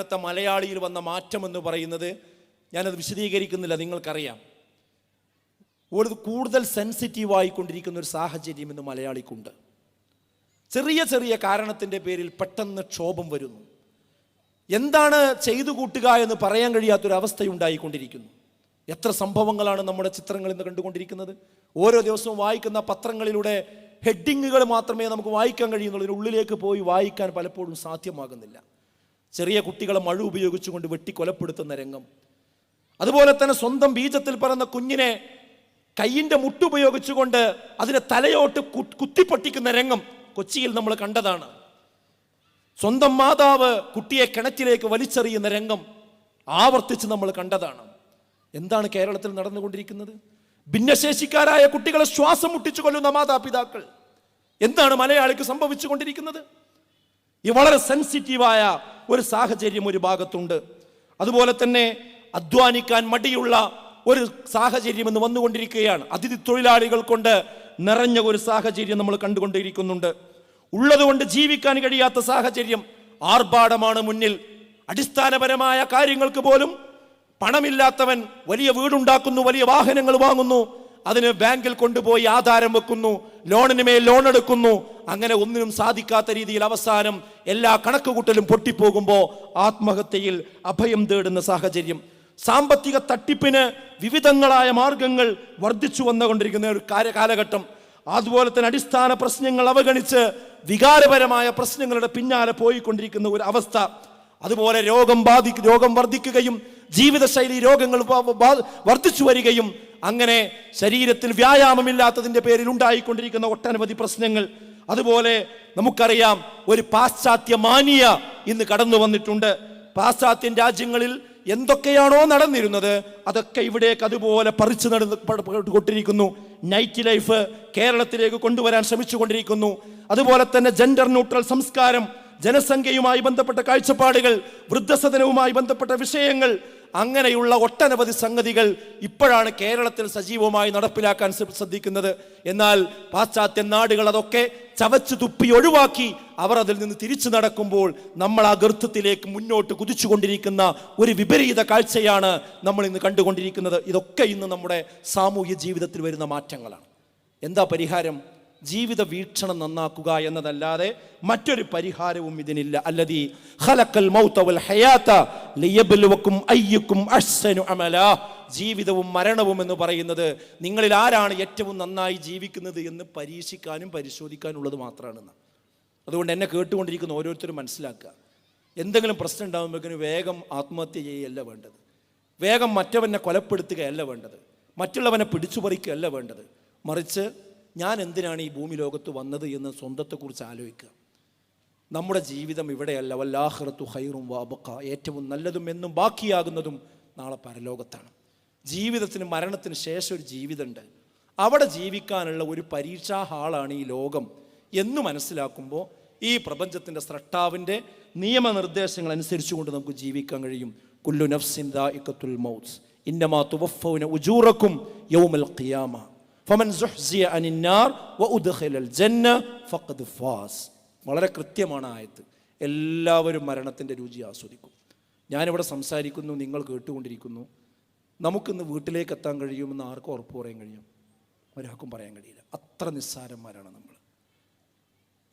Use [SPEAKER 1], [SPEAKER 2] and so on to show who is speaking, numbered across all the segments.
[SPEAKER 1] ഇന്നത്തെ മലയാളിയിൽ വന്ന മാറ്റം എന്ന് പറയുന്നത് ഞാനത് വിശദീകരിക്കുന്നില്ല നിങ്ങൾക്കറിയാം. ഒരു കൂടുതൽ സെൻസിറ്റീവ് ആയിക്കൊണ്ടിരിക്കുന്ന ഒരു സാഹചര്യം ഇന്ന് മലയാളിക്കുണ്ട്. ചെറിയ ചെറിയ കാരണത്തിന്റെ പേരിൽ പെട്ടെന്ന് ക്ഷോഭം വരുന്നു. എന്താണ് ചെയ്തു കൂട്ടുക എന്ന് പറയാൻ കഴിയാത്തൊരവസ്ഥയുണ്ടായിക്കൊണ്ടിരിക്കുന്നു എത്ര സംഭവങ്ങളാണ് നമ്മുടെ ചിത്രങ്ങൾ ഇന്ന് കണ്ടുകൊണ്ടിരിക്കുന്നത്? ഓരോ ദിവസവും വായിക്കുന്ന പത്രങ്ങളിലൂടെ ഹെഡിങ്ങുകൾ മാത്രമേ നമുക്ക് വായിക്കാൻ കഴിയുന്നുള്ളൂ. ഉള്ളിലേക്ക് പോയി വായിക്കാൻ പലപ്പോഴും സാധ്യമാകുന്നില്ല. ചെറിയ കുട്ടികളെ മഴ ഉപയോഗിച്ചുകൊണ്ട് വെട്ടി കൊലപ്പെടുത്തുന്ന രംഗം. അതുപോലെ തന്നെ സ്വന്തം ബീജത്തിൽ പറന്ന കുഞ്ഞിനെ കയ്യിന്റെ മുട്ടുപയോഗിച്ചുകൊണ്ട് അതിനെ തലയോട്ട് കുത്തിപ്പൊട്ടിക്കുന്ന രംഗം കൊച്ചിയിൽ നമ്മൾ കണ്ടതാണ്. സ്വന്തം മാതാവ് കുട്ടിയെ കിണറ്റിലേക്ക് വലിച്ചെറിയുന്ന രംഗം ആവർത്തിച്ച് നമ്മൾ കണ്ടതാണ്. എന്താണ് കേരളത്തിൽ നടന്നുകൊണ്ടിരിക്കുന്നത്? ഭിന്നശേഷിക്കാരായ കുട്ടികളെ ശ്വാസം മുട്ടിച്ചു കൊല്ലുന്ന മാതാപിതാക്കൾ. എന്താണ് മലയാളിക്ക് സംഭവിച്ചുകൊണ്ടിരിക്കുന്നത്? ഈ വളരെ സെൻസിറ്റീവായ ഒരു സാഹചര്യം ഒരു ഭാഗത്തുണ്ട്. അതുപോലെ തന്നെ അധ്വാനിക്കാൻ മടിയുള്ള ഒരു സാഹചര്യം എന്ന് വന്നുകൊണ്ടിരിക്കുകയാണ്. അതിഥി തൊഴിലാളികൾ കൊണ്ട് നിറഞ്ഞ ഒരു സാഹചര്യം നമ്മൾ കണ്ടുകൊണ്ടിരിക്കുന്നുണ്ട്. ഉള്ളതുകൊണ്ട് ജീവിക്കാൻ കഴിയാത്ത സാഹചര്യം ആർഭാടമാണ് മുന്നിൽ. അടിസ്ഥാനപരമായ കാര്യങ്ങൾക്ക് പോലും പണമില്ലാത്തവൻ വലിയ വീടുണ്ടാക്കുന്നു വലിയ വാഹനങ്ങൾ വാങ്ങുന്നു അതിന് ബാങ്കിൽ കൊണ്ടുപോയി ആധാരം വെക്കുന്നു ലോണിന് മേൽ ലോൺ എടുക്കുന്നു. അങ്ങനെ ഒന്നിനും സാധിക്കാത്ത രീതിയിൽ അവസാനം എല്ലാ കണക്കുകൂട്ടലും പൊട്ടിപ്പോകുമ്പോൾ ആത്മഹത്യയിൽ അഭയം തേടുന്ന സാഹചര്യം. സാമ്പത്തിക തട്ടിപ്പിന് വിവിധങ്ങളായ മാർഗങ്ങൾ വർദ്ധിച്ചു വന്നുകൊണ്ടിരിക്കുന്ന ഒരു കാല- കാലഘട്ടം. അതുപോലെ തന്നെ അടിസ്ഥാന പ്രശ്നങ്ങൾ അവഗണിച്ച് വികാരപരമായ പ്രശ്നങ്ങളുടെ പിന്നാലെ പോയിക്കൊണ്ടിരിക്കുന്ന ഒരു അവസ്ഥ. അതുപോലെ രോഗം ബാധി രോഗം വർദ്ധിക്കുകയും ജീവിതശൈലി രോഗങ്ങൾ വർദ്ധിച്ചു വരികയും അങ്ങനെ ശരീരത്തിൽ വ്യായാമമില്ലാത്തതിന്റെ പേരിൽ ഉണ്ടായിക്കൊണ്ടിരിക്കുന്ന ഒട്ടനവധി പ്രശ്നങ്ങൾ. അതുപോലെ നമുക്കറിയാം ഒരു പാശ്ചാത്യ മാനിയ ഇന്ന് കടന്നു വന്നിട്ടുണ്ട്. പാശ്ചാത്യൻ രാജ്യങ്ങളിൽ എന്തൊക്കെയാണോ നടന്നിരുന്നത് അതൊക്കെ ഇവിടേക്ക് അതുപോലെ പറിച്ചു നടന്ന് കൊണ്ടിരിക്കുന്നു നൈറ്റ് ലൈഫ് കേരളത്തിലേക്ക് കൊണ്ടുവരാൻ ശ്രമിച്ചുകൊണ്ടിരിക്കുന്നു. അതുപോലെ തന്നെ ജെൻഡർ ന്യൂട്രൽ സംസ്കാരം ജനസംഖ്യയുമായി ബന്ധപ്പെട്ട കാഴ്ചപ്പാടുകൾ വൃദ്ധസദനവുമായി ബന്ധപ്പെട്ട വിഷയങ്ങൾ അങ്ങനെയുള്ള ഒട്ടനവധി സംഗതികൾ ഇപ്പോഴാണ് കേരളത്തിൽ സജീവമായി നടപ്പിലാക്കാൻ ശ്ര- ശ്രദ്ധിക്കുന്നത്. എന്നാൽ പാശ്ചാത്യ നാടുകൾ അതൊക്കെ ചവച്ചു തുപ്പി ഒഴിവാക്കി അവർ അതിൽ നിന്ന് തിരിച്ചു നടക്കുമ്പോൾ നമ്മൾ ആ ഗർത്തത്തിലേക്ക് മുന്നോട്ട് കുതിച്ചുകൊണ്ടിരിക്കുന്ന ഒരു വിപരീത കാഴ്ചയാണ് നമ്മൾ ഇന്ന് കണ്ടുകൊണ്ടിരിക്കുന്നത്. ഇതൊക്കെ ഇന്ന് നമ്മുടെ സാമൂഹ്യ ജീവിതത്തിൽ വരുന്ന മാറ്റങ്ങളാണ്. എന്താ പരിഹാരം? ജീവിത വീക്ഷണം നന്നാക്കുക എന്നതല്ലാതെ മറ്റൊരു പരിഹാരവും ഇതിനില്ല. അല്ലതി ഖലഖൽ മൗത വൽ ഹയാത ലിയബ്ലുവക്കും അയ്യുക്കും അഹ്സനു അമല. ജീവിതവും മരണവും എന്ന് പറയുന്നത് നിങ്ങളിൽ ആരാണ് ഏറ്റവും നന്നായി ജീവിക്കുന്നത് എന്ന് പരീക്ഷിക്കാനും പരിശോധിക്കാനുള്ളത് മാത്രമാണെന്ന്. അതുകൊണ്ട് എന്നെ കേട്ടുകൊണ്ടിരിക്കുന്ന ഓരോരുത്തരും മനസ്സിലാക്കുക. എന്തെങ്കിലും പ്രശ്നം ഉണ്ടാകുമ്പോഴേക്കും വേഗം ആത്മഹത്യ ചെയ്യുകയല്ല വേണ്ടത്. വേഗം മറ്റവനെ കൊലപ്പെടുത്തുകയല്ല വേണ്ടത്. മറ്റുള്ളവനെ പിടിച്ചുപറിക്കുകയല്ല വേണ്ടത്. മറിച്ച് ഞാൻ എന്തിനാണ് ഈ ഭൂമി ലോകത്ത് വന്നത് എന്ന് സ്വന്തത്തെക്കുറിച്ച് ആലോചിക്കുക. നമ്മുടെ ജീവിതം ഇവിടെയല്ല. വല്ലാഹ്റത്തു ഹൈറും വാബക്ക ഏറ്റവും നല്ലതും എന്നും ബാക്കിയാകുന്നതും നാളെ പരലോകത്താണ്. ജീവിതത്തിന് മരണത്തിന് ശേഷം ഒരു ജീവിതമുണ്ട്. അവിടെ ജീവിക്കാനുള്ള ഒരു പരീക്ഷാ ഹാളാണ് ഈ ലോകം എന്ന് മനസ്സിലാക്കുമ്പോൾ ഈ പ്രപഞ്ചത്തിന്റെ സ്രഷ്ടാവിന്റെ നിയമനിർദ്ദേശങ്ങൾ അനുസരിച്ചുകൊണ്ട് നമുക്ക് ജീവിക്കാൻ കഴിയും. കുല്ലു നഫ്സിൻ ദാഇഖത്തുൽ മൗത്ത്. ഇന്നമാ തുവഫൗന ഉജൂറക്കും യൗമൽ ഖിയാമ. ഫമൻ സുഹ്സിയ അനിന്നാർ വ വഉദ്ഖിലൽ ജന്ന ഫഖദ് ഫാസ് വളരെ കൃത്യമാണ് ആയത്ത്. എല്ലാവരും മരണത്തിന്റെ രുചി ആസ്വദിക്കും. ഞാനിവിടെ സംസാരിക്കുന്നു നിങ്ങൾ കേട്ടുകൊണ്ടിരിക്കുന്നു. നമുക്കിന്ന് വീട്ടിലേക്ക് എത്താൻ കഴിയുമെന്ന് ആർക്കും ഉറപ്പ് പറയാൻ കഴിയും? ഒരാൾക്കും പറയാൻ കഴിയില്ല. അത്ര നിസ്സാരന്മാരാണ് നമ്മൾ.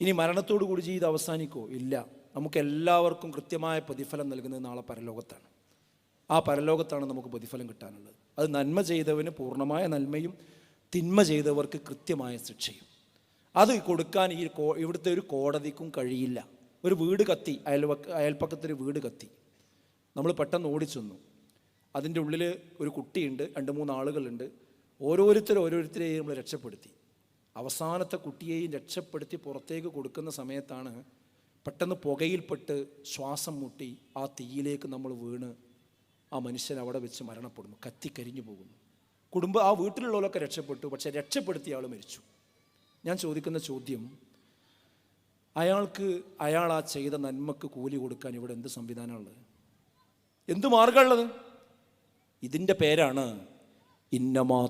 [SPEAKER 1] ഇനി മരണത്തോടു കൂടി ജീവിതം അവസാനിക്കോ? ഇല്ല. നമുക്ക് എല്ലാവർക്കും കൃത്യമായ പ്രതിഫലം നൽകുന്നത് നാളെ പരലോകത്താണ്. ആ പരലോകത്താണ് നമുക്ക് പ്രതിഫലം കിട്ടാനുള്ളത്. അത് നന്മ ചെയ്തവന് പൂർണമായ നന്മയും തിന്മ ചെയ്തവർക്ക് കൃത്യമായ ശിക്ഷയും. അത് കൊടുക്കാൻ ഈ ഇവിടുത്തെ ഒരു കോടതിക്കും കഴിയില്ല. ഒരു വീട് കത്തി അയൽവക്ക അയൽപ്പക്കത്തൊരു വീട് കത്തി. നമ്മൾ പെട്ടെന്ന് ഓടിച്ചെന്നു. അതിന്റെ ഉള്ളിൽ ഒരു കുട്ടിയുണ്ട് രണ്ട് മൂന്ന് ആളുകളുണ്ട്. ഓരോരുത്തർ ഓരോരുത്തരെയും നമ്മൾ രക്ഷപ്പെടുത്തി. അവസാനത്തെ കുട്ടിയെയും രക്ഷപ്പെടുത്തി പുറത്തേക്ക് കൊടുക്കുന്ന സമയത്താണ് പെട്ടെന്ന് പുകയിൽപ്പെട്ട് ശ്വാസം മുട്ടി ആ തീയിലേക്ക് നമ്മൾ വീണ് ആ മനുഷ്യൻ അവിടെ വെച്ച് മരണപ്പെടുന്നു. കത്തിക്കരിഞ്ഞു പോകുന്നു. കുടുംബം ആ വീട്ടിലുള്ളവരൊക്കെ രക്ഷപ്പെട്ടു. പക്ഷെ രക്ഷപ്പെടുത്തിയ ആൾ മരിച്ചു. ഞാൻ ചോദിക്കുന്ന ചോദ്യം അയാൾക്ക് അയാൾ ആ ചെയ്ത നന്മക്ക് കൂലി കൊടുക്കാൻ ഇവിടെ എന്ത് സംവിധാനമുള്ളത്? എന്ത് മാർഗമുള്ളത് ഇതിന്റെ പേരാണ് ഇന്നമാ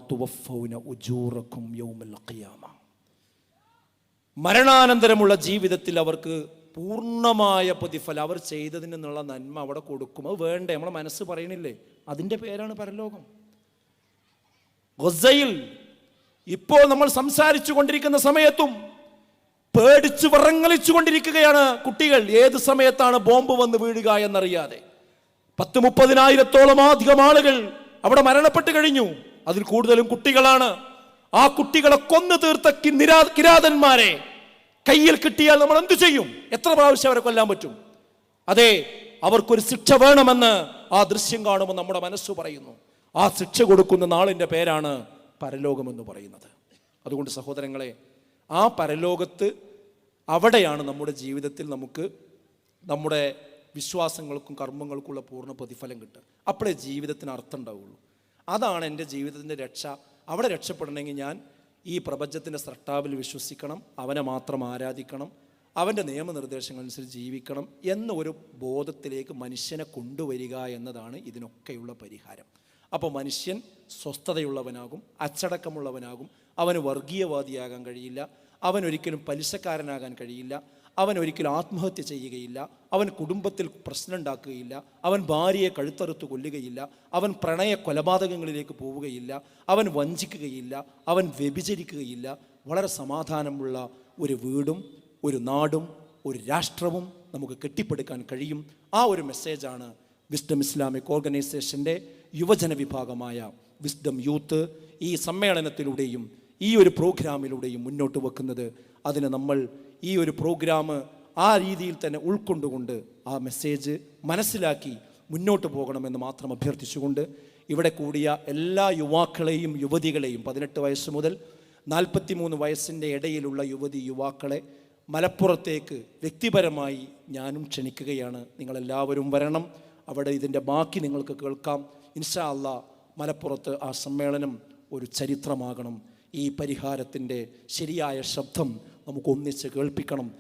[SPEAKER 1] ഉജൂറക്കും യൗമൽ ഖിയാമ. മരണാനന്തരമുള്ള ജീവിതത്തിൽ അവർക്ക് പൂർണമായ പ്രതിഫലം അവർ ചെയ്തതിൽ നിന്നുള്ള നന്മ അവിടെ കൊടുക്കും. അത് വേണ്ടേ? നമ്മളെ മനസ്സ് പറയണില്ലേ? അതിന്റെ പേരാണ് പരലോകം. ഗൊസയിൽ ഇപ്പോൾ നമ്മൾ സംസാരിച്ചു കൊണ്ടിരിക്കുന്ന സമയത്തും പേടിച്ച് വിറങ്ങലിച്ചു കൊണ്ടിരിക്കുകയാണ് കുട്ടികൾ. ഏത് സമയത്താണ് ബോംബ് വന്ന് വീഴുക എന്നറിയാതെ. പത്ത് മുപ്പതിനായിരത്തോളം അധികം ആളുകൾ അവിടെ മരണപ്പെട്ട് കഴിഞ്ഞു. അതിൽ കൂടുതലും കുട്ടികളാണ്. ആ കുട്ടികളെ കൊന്നു തീർത്ത നിരാ- കിരാതന്മാരെ കയ്യിൽ കിട്ടിയാൽ നമ്മൾ എന്തു ചെയ്യും? എത്ര പ്രാവശ്യം അവരെ കൊല്ലാൻ പറ്റും? അതെ അവർക്കൊരു ശിക്ഷ വേണമെന്ന് ആ ദൃശ്യം കാണുമ്പോൾ നമ്മുടെ മനസ്സ് പറയുന്നു. ആ ശിക്ഷ കൊടുക്കുന്ന നാളിന്റെ പേരാണ് പരലോകമെന്ന് പറയുന്നത്. അതുകൊണ്ട് സഹോദരങ്ങളെ ആ പരലോകത്ത് അവിടെയാണ് നമ്മുടെ ജീവിതത്തിൽ നമുക്ക് നമ്മുടെ വിശ്വാസങ്ങൾക്കും കർമ്മങ്ങൾക്കുള്ള പൂർണ പ്രതിഫലം കിട്ടുക. അപ്പോഴേ ജീവിതത്തിന് അർത്ഥം ഉണ്ടാവുള്ളൂ. അതാണ് എന്റെ ജീവിതത്തിന്റെ രക്ഷ. അവിടെ രക്ഷപ്പെടണമെങ്കിൽ ഞാൻ ഈ പ്രപഞ്ചത്തിന്റെ സ്രഷ്ടാവിൽ വിശ്വസിക്കണം. അവനെ മാത്രം ആരാധിക്കണം. അവന്റെ നിയമനിർദ്ദേശങ്ങൾ അനുസരിച്ച് ജീവിക്കണം എന്നൊരു ബോധത്തിലേക്ക് മനുഷ്യനെ കൊണ്ടുവരിക എന്നതാണ് ഇതിനൊക്കെയുള്ള പരിഹാരം. അപ്പോൾ മനുഷ്യൻ സ്വസ്ഥതയുള്ളവനാകും അച്ചടക്കമുള്ളവനാകും. അവന് വർഗീയവാദിയാകാൻ കഴിയില്ല. അവൻ ഒരിക്കലും പലിശക്കാരനാകാൻ കഴിയില്ല. അവൻ ഒരിക്കലും ആത്മഹത്യ ചെയ്യുകയില്ല. അവൻ കുടുംബത്തിൽ പ്രശ്നം ഉണ്ടാക്കുകയില്ല അവൻ ഭാര്യയെ കഴുത്തറുത്ത് കൊല്ലുകയില്ല. അവൻ പ്രണയ കൊലപാതകങ്ങളിലേക്ക് പോവുകയില്ല. അവൻ വഞ്ചിക്കുകയില്ല. അവൻ വ്യഭിചരിക്കുകയില്ല. വളരെ സമാധാനമുള്ള ഒരു വീടും ഒരു നാടും ഒരു രാഷ്ട്രവും നമുക്ക് കെട്ടിപ്പടുക്കാൻ കഴിയും. ആ ഒരു മെസ്സേജാണ് വിസ്ഡം ഇസ്ലാമിക് ഓർഗനൈസേഷന്റെ യുവജന വിഭാഗമായ വിസ്ഡം യൂത്ത് ഈ സമ്മേളനത്തിലൂടെയും ഈ ഒരു പ്രോഗ്രാമിലൂടെയും മുന്നോട്ട് വെക്കുന്നത്. അതിന് നമ്മൾ ഈ ഒരു പ്രോഗ്രാം ആ രീതിയിൽ തന്നെ ഉൾക്കൊണ്ടുകൊണ്ട് ആ മെസ്സേജ് മനസ്സിലാക്കി മുന്നോട്ട് പോകണമെന്ന് മാത്രം അഭ്യർത്ഥിച്ചുകൊണ്ട് ഇവിടെ കൂടിയ എല്ലാ യുവാക്കളെയും യുവതികളെയും പതിനെട്ട് വയസ്സ് മുതൽ നാൽപ്പത്തിമൂന്ന് വയസ്സിന്റെ ഇടയിലുള്ള യുവതി യുവാക്കളെ മലപ്പുറത്തേക്ക് വ്യക്തിപരമായി ഞാനും ക്ഷണിക്കുകയാണ്. നിങ്ങളെല്ലാവരും വരണം. അവിടെ ഇതിന്റെ ബാക്കി നിങ്ങൾക്ക് കേൾക്കാം. ഇൻഷാ അല്ല മലപ്പുറത്ത് ആ സമ്മേളനം ഒരു ചരിത്രമാകണം. ഈ പരിഹാരത്തിന്റെ ശരിയായ ശബ്ദം നമുക്ക് ഒന്നിച്ച് കേൾപ്പിക്കണം.